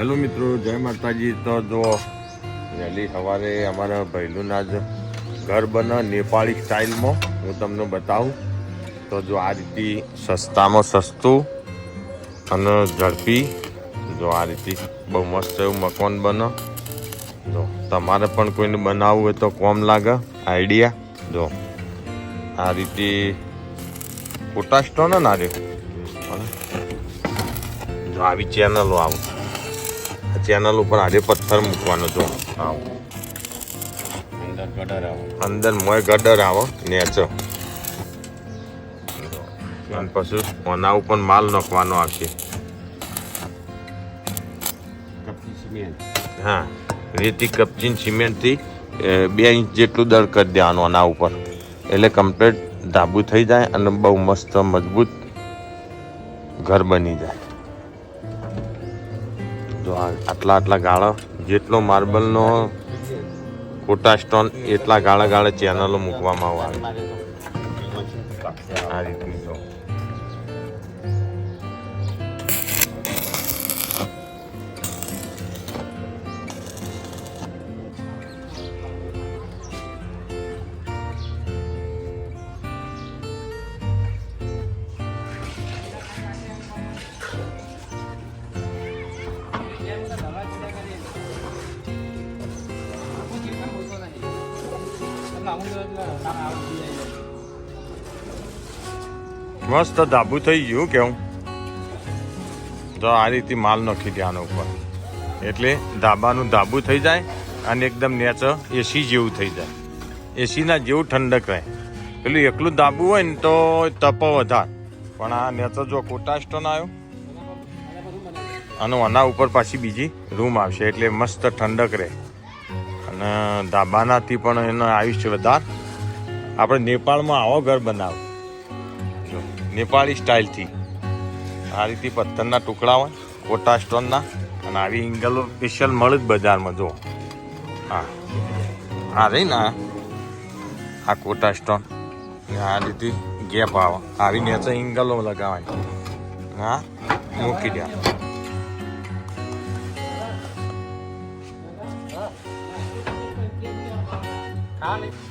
Hello મિત્રો, જય માતાજી. તો જો વહેલી સવારે અમારા ભૈલુના જ ઘર બને નેપાળી સ્ટાઇલમાં. હું તમને બતાવું. તો જો આ રીતે સસ્તામાં સસ્તું અને ઝડપી, જો આ રીતે બહુ મસ્ત એવું મકાન બને. જો, તમારે પણ કોઈને બનાવવું હોય તો કોમ લાગે. આઈડિયા. જો, આ રીતે ફોટા સ્ટોન ના રહ્યો જો આવી ચેનલો આવું. ચેનલ ઉપર આજે પથ્થર મૂકવાનો છો. આવો. અંદર ગટર આવે અંદર મોય ગડર આવો નેચો. અને પછી ઓના ઉપર માલ નાખવાનો આખી. હા રેતી કપચીન સિમેન્ટથી બે ઇંચ જેટલું દર કરી દેવાનું આના ઉપર. એટલે કમ્પ્લીટ ધાબુ થઈ જાય અને બહુ મસ્ત મજબૂત ઘર બની જાય. જો આટલા આટલા ગાળા, જેટલો માર્બલનો ખોટા સ્ટોન, એટલા ગાળા ગાળા ચેનલો મૂકવામાં આવે. આ રીતની જો. મસ્ત ધાબુ થઈ ગયું કેવું? તો આ રીતે માલ નાખી દે ઉપર. એટલે ધાબાનું ધાબુ થઈ જાય અને એકદમ નેચ એસી જેવું થઈ જાય. એસીના જેવું ઠંડક રહે. પેલું એકલું ધાબુ હોય ને તો તપ વધારે. પણ આ નેચર જો કોટા સ્ટોન આવ્યો, અને આના ઉપર પાછી બીજી રૂમ આવશે. એટલે મસ્ત ઠંડક રહે. અને ધાબાનાથી પણ એનું આયુષ્ય વધારે. આપણે નેપાળમાં આવો ઘર બનાવો. જો, નેપાળી સ્ટાઇલથી. આ રીતે પથ્થરના ટુકડા હોય કોટા સ્ટોનના અને આવી ઇંગલો સ્પેશિયલ મળે જ બજારમાં જો હા. આ રહી ને આ. કોટા સ્ટોન. આ રીતે ગેપ આવે. આવી નેચે ઇંગલો લગાવવાની. હા? મૂકી દે. Alex.